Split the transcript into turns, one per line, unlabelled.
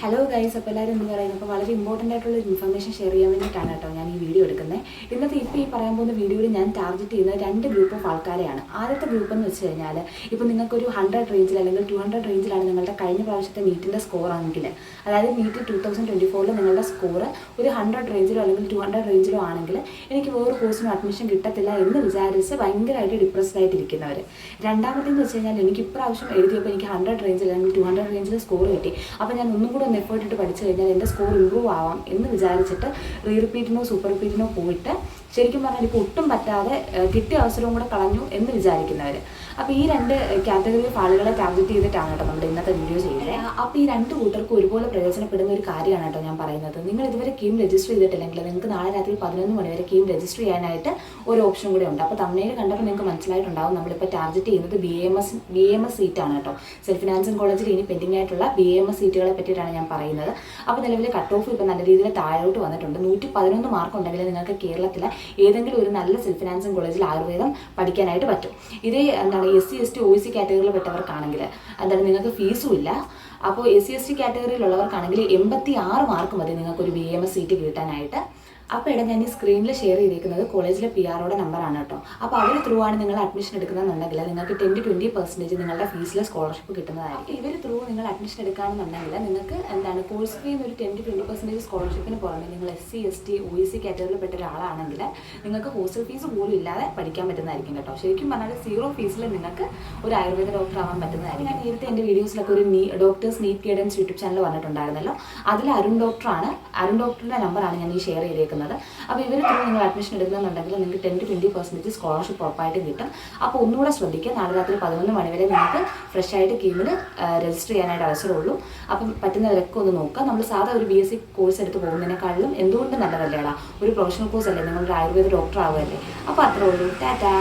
Hello guys അപ്പോൾ എല്ലാവരും എന്ന് പറയുന്നത് അപ്പോൾ വളരെ ഇമ്പോർട്ടന്റ് ആയിട്ടുള്ള ഒരു ഇൻഫർമേഷൻ ഷെയർ ചെയ്യാൻ വേണ്ടിയിട്ടാണ് കേട്ടോ ഞാൻ ഈ വീഡിയോ എടുക്കുന്നത്. ഇന്നത്തെ ഇപ്പോൾ ഈ പറയാൻ പോകുന്ന വീഡിയോയിൽ ഞാൻ ടാർഗറ്റ് ചെയ്യുന്ന രണ്ട് ഗ്രൂപ്പ് ഓഫ് ആൾക്കാരെയാണ്. ആദ്യത്തെ ഗ്രൂപ്പ് എന്ന് വെച്ച് കഴിഞ്ഞാൽ ഇപ്പോൾ നിങ്ങൾക്കൊരു ഹൺഡ്രഡ് റേഞ്ചിൽ അല്ലെങ്കിൽ ടു ഹൺഡ്രഡ് റേഞ്ചിലാണ് നിങ്ങളുടെ കഴിഞ്ഞ പ്രാവശ്യത്തെ നീറ്റിന്റെ സ്കോർ ആണെങ്കിൽ അതായത് നീറ്റ് ടു തൗസൻഡ് ട്വന്റി ഫോറിൽ നിങ്ങളുടെ സ്കോർ ഒരു ഹൺഡ്രഡ് റേഞ്ചിലോ അല്ലെങ്കിൽ ടു ഹൺഡ്രഡ് റേഞ്ചിലോ ആണെങ്കിൽ എനിക്ക് വേറെ കോഴ്സിനും അഡ്മിഷൻ കിട്ടത്തില്ല എന്ന് വിചാരിച്ച് ഭയങ്കരമായിട്ട് ഡിപ്രസ്ഡ് ആയിട്ടിരിക്കുന്നവർ രണ്ടാമത്തേന്ന് വെച്ച് കഴിഞ്ഞാൽ എനിക്ക് ഇപ്രാവശ്യം എഴുതിയപ്പോൾ എനിക്ക് ഹൺഡ്രഡ് റേഞ്ചിൽ അല്ലെങ്കിൽ ടു ഹൺഡ്രഡ് റേഞ്ചിൽ സ്കോർ കിട്ടി. അപ്പോൾ ഞാൻ ഒന്നും കൂടെ ഒന്ന് എഫേർട്ട് ഇട്ട് പഠിച്ചു കഴിഞ്ഞാൽ എന്റെ സ്കോർ ഇമ്പ്രൂവ് ആവാം എന്ന് വിചാരിച്ചിട്ട് റീ റിപ്പീറ്റിനോ സൂപ്പർ റിപ്പീറ്റിനോ പോയിട്ട് ശരിക്കും പറഞ്ഞാൽ ഇപ്പോൾ ഒട്ടും പറ്റാതെ കിട്ടിയ അവസരവും കൂടെ കളഞ്ഞു എന്ന് വിചാരിക്കുന്നവർ അപ്പോൾ ഈ രണ്ട് കാറ്റഗറി ഓഫ് ആളുകളെ ടാർഗറ്റ് ചെയ്തിട്ടാണ് കേട്ടോ നമ്മുടെ ഇന്നത്തെ വീഡിയോ ചെയ്യുന്നത്. അപ്പോൾ ഈ രണ്ട് കൂട്ടർക്കും ഒരുപോലെ പ്രയോജനപ്പെടുന്ന ഒരു കാര്യമാണ് കേട്ടോ ഞാൻ പറയുന്നത്. നിങ്ങൾ ഇതുവരെ കീം രജിസ്റ്റർ ചെയ്തിട്ടില്ലെങ്കിൽ നിങ്ങൾക്ക് നാളെ രാത്രി പതിനൊന്ന് മണി വരെ കീം രജിസ്റ്റർ ചെയ്യാനായിട്ട് ഒരു ഓപ്ഷൻ കൂടെ ഉണ്ട്. അപ്പോൾ തമ്മിൽ കണ്ടപ്പോൾ നിങ്ങൾക്ക് മനസ്സിലായിട്ടുണ്ടാവും നമ്മളിപ്പോൾ ടാർഗറ്റ് ചെയ്യുന്നത് B M S B M S സീറ്റാണ് കേട്ടോ. സെൽഫ് ഫിനാൻസിങ് കോളേജിൽ ഇനി പെൻഡിംഗ് ആയിട്ടുള്ള ബി എം എസ് സീറ്റുകളെ പറ്റിയിട്ടാണ് ഞാൻ പറയുന്നത്. അപ്പോൾ നിലവിൽ കട്ട് ഓഫ് ഇപ്പോൾ നല്ല രീതിയിൽ താഴോട്ട് വന്നിട്ടുണ്ട്. നൂറ്റി പതിനൊന്ന് മാർക്ക് ഉണ്ടെങ്കിൽ നിങ്ങൾക്ക് കേരളത്തിലെ ഏതെങ്കിലും ഒരു നല്ല സെൽഫ് ഫിനാൻസിങ് കോളേജിൽ ആയുർവേദം പഠിക്കാനായിട്ട് പറ്റും. ഇതേ എന്താണ് S C S T O C കാറ്റഗറിയിൽ പെട്ടവർക്കാണെങ്കിൽ എന്താണ് നിങ്ങൾക്ക് ഫീസും ഇല്ല. അപ്പോൾ എസ് സി എസ് ടി കാറ്റഗറിയിലുള്ളവർക്കാണെങ്കിൽ എൺപത്തി ആറ് മാർക്ക് മതി നിങ്ങൾക്ക് ഒരു ബി എം എസ് സീറ്റ് കിട്ടാനായിട്ട്. അപ്പോൾ ഇടം ഞാൻ ഈ സ്ക്രീനിൽ ഷെയർ ചെയ്തിരിക്കുന്നത് കോളേജിലെ പി ആറോടെ നമ്പറാണ് കേട്ടോ. അപ്പോൾ അവർ ത്രൂ ആണ് നിങ്ങൾ അഡ്മിഷൻ എടുക്കുന്നതെന്നുണ്ടെങ്കിൽ നിങ്ങൾക്ക് ടെൻ ട്വന്റി പെർസെന്റേജ് നിങ്ങളുടെ ഫീസിലെ സ്കോളർഷിപ്പ് കിട്ടുന്നതായിരിക്കും. ഇവർ ത്രൂ നിങ്ങൾ അഡ്മിഷൻ എടുക്കുകയാണെന്നുണ്ടെങ്കിൽ നിങ്ങൾക്ക് എന്താണ് കോഴ്സ് ഫീന്ന് ഒരു ടെൻ ട്വന്റി പെർസെന്റേജ് സ്കോളർഷിപ്പിന് പുറമെ നിങ്ങൾ S C S T O E C കാറ്റഗറിയിൽ പെട്ട ഒരാളാണെങ്കിൽ നിങ്ങൾക്ക് ഹോസ്റ്റൽ ഫീസ് പോലും ഇല്ലാതെ പഠിക്കാൻ പറ്റുന്നതായിരിക്കും കേട്ടോ. ശരിക്കും പറഞ്ഞാൽ സീറോ ഫീസിൽ നിങ്ങൾക്ക് ഒരു ആയുർവേദ ഡോക്ടർ ആവാൻ പറ്റുന്നതായിരിക്കും. ഞാൻ നേരത്തെ എന്റെ വീഡിയോസിലൊക്കെ ഒരു നീ doctors NEET guidance YouTube channel വന്നിട്ടുണ്ടായിരുന്നല്ലോ. അതിൽ അരുൺ ഡോക്ടറാണ് അരുൺ ഡോക്ടറുടെ നമ്പറാണ് ഞാൻ ഈ ഷെയർ ചെയ്തേക്കുന്നത്. അപ്പോൾ ഇവർ തന്നെ നിങ്ങൾ അഡ്മിഷൻ എടുക്കുന്നുണ്ടെങ്കിൽ നിങ്ങൾക്ക് ten to twenty percentage scholarship ഉറപ്പായിട്ട് കിട്ടും. അപ്പോൾ ഒന്നുകൂടെ ശ്രദ്ധിക്കുക. നാളെ രാത്രി പതിനൊന്ന് മണിവരെ നിങ്ങൾക്ക് ഫ്രഷ് ആയിട്ട് കീമിൽ രജിസ്റ്റർ ചെയ്യാനായിട്ട് അവസരമുള്ളൂ. അപ്പം പറ്റുന്നവരൊക്കെ ഒന്ന് നോക്കുക. നമ്മൾ സാധാ ഒരു ബി എസ് സി കോഴ്സ് എടുത്ത് പോകുന്നതിനേക്കാളും എന്തുകൊണ്ട് നല്ലതല്ലേടാ ഒരു പ്രൊഫഷണൽ കോഴ്സ് അല്ലേ? നിങ്ങളൊരു ആയുർവേദ ഡോക്ടർ ആവുമല്ലേ അപ്പോൾ അത്രേ ഉള്ളൂ. ടാറ്റാ.